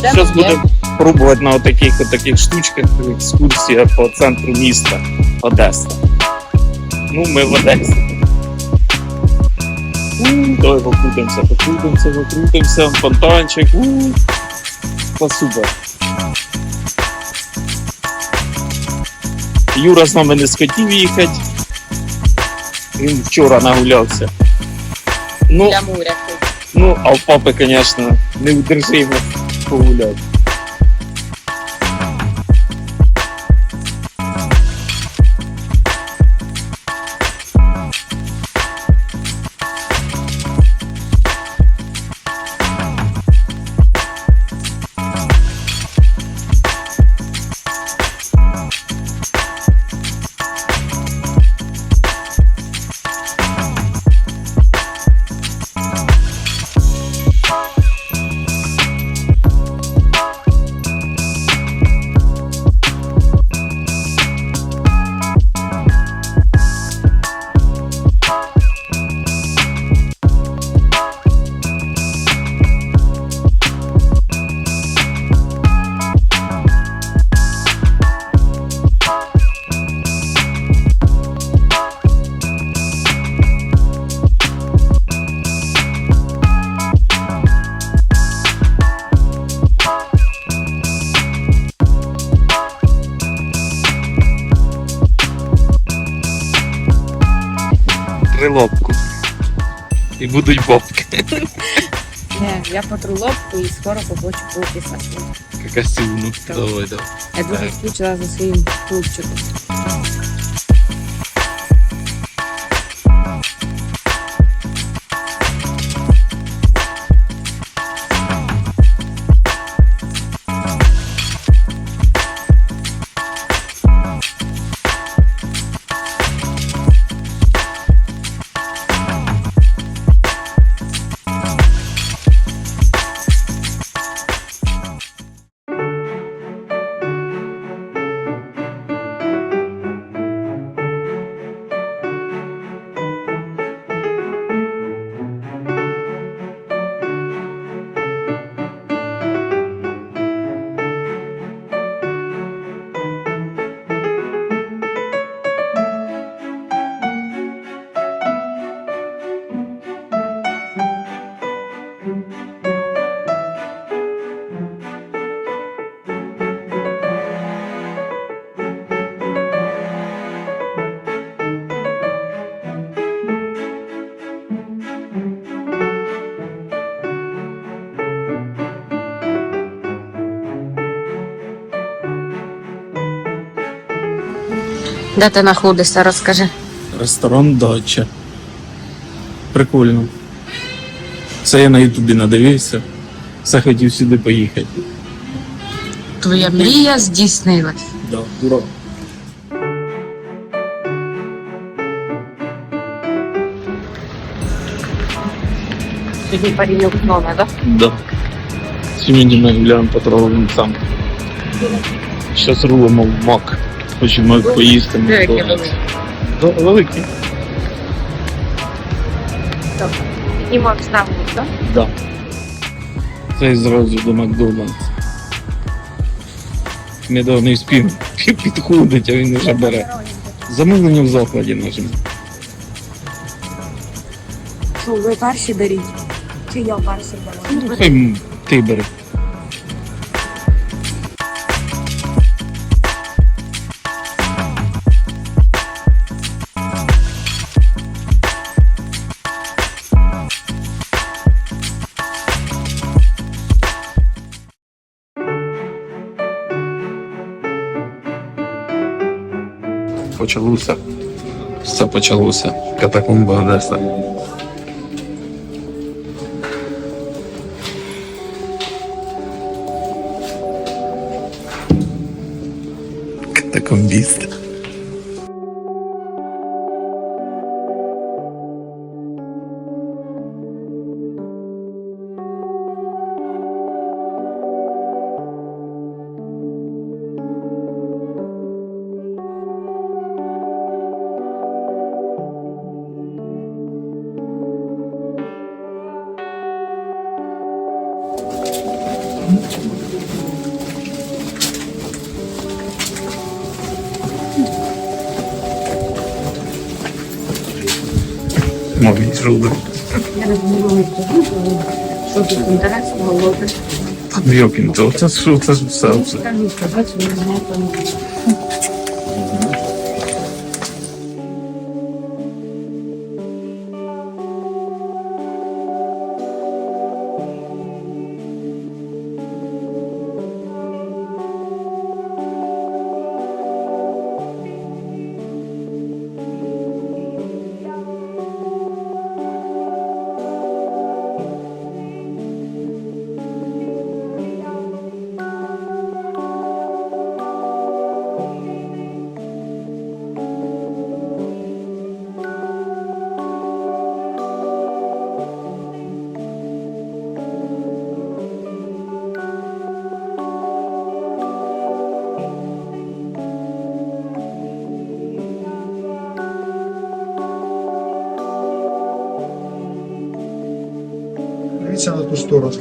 Зараз будемо пробувати на таких таких штучках екскурсія по центру міста Одеса. Ну, ми в Одесі. У, Давай покрутимося, покрутимося, фонтанчик. Супер. Юра з нами не схотів їхати. Він вчора нагулявся. Ну, Для моря. ну а в папи, звісно, неудержимо погуляти. І будуть бобки. Не, я потру лобку і скоро побочу полки сашки. Красивно. Так. Давай, давай. Я дуже скучила за своїм хлопчиком. Де ти знаходишся, розкажи. Ресторан Дача. Прикольно. Це я на Ютубі надивився. Все хотів сюди поїхати. Твоя мрія здійснилась. Да, ура. Тобі парінок знову, так? Да. Сьогодні ми гуляємо по торговим центрам. Зараз рулимо в мак. Хочемо поїсти. Великі Макдональдс. Да, великий. І ставку, так? Да. Це і зразу до Макдональдс. Ми до не спів підходить, а він вже бере. Замовлення в закладі нажимо. Що, ви перші беріть? Чи я перший беру? Хай ти бери. Почалося. Все почалося. Катакомба Одеса. Катакомбіст. Mogli śruby. Wielkim to czas rzucasz w serce. Дивіться на ту сторону.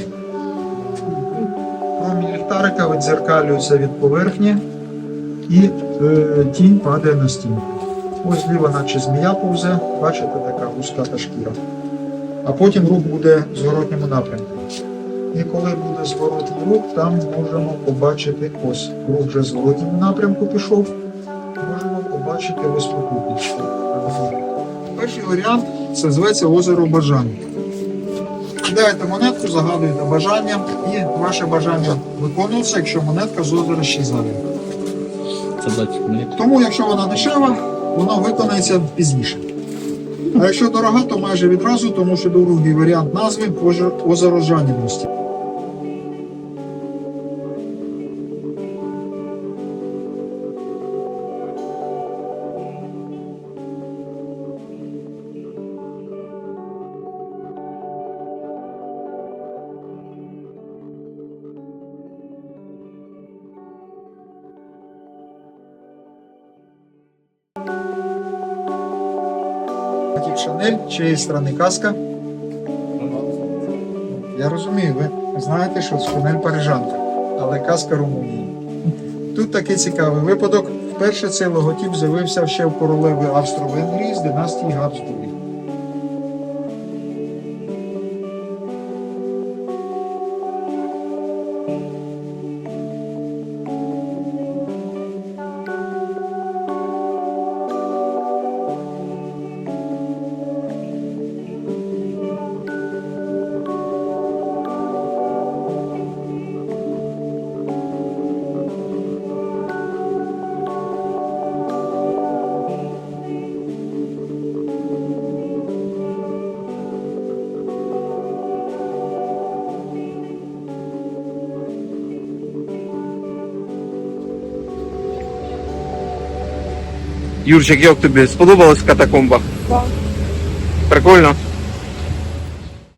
Промінь ліхтарика віддзеркалюється від поверхні і е, тінь падає на стіну. Ось зліва наче змія повзе, бачите, така густа шкіра. А потім рух буде в зворотньому напрямку. І коли буде зворотній рух, там можемо побачити ось рух вже в зворотньому напрямку пішов. Можемо побачити ось покупничку. Перший варіант це зветься озеро Бажання. Кидаєте монетку, загадуєте бажання, і ваше бажання виконується, якщо монетка з озера щезає. Тому, якщо вона дешева, вона виконається пізніше. А якщо дорога, то майже відразу, тому що другий варіант назви озер- озеро Жанівності. Хотів Шанель, чиєї сторони казка. Я розумію, ви знаєте, що Шанель парижанка, але казка Румунії. Тут такий цікавий випадок. Вперше цей логотип з'явився ще в королеви Австро-Венгрії з династії Габсбургів. Юрчик, як тобі сподобалось в катакомбах? Так. Прикольно?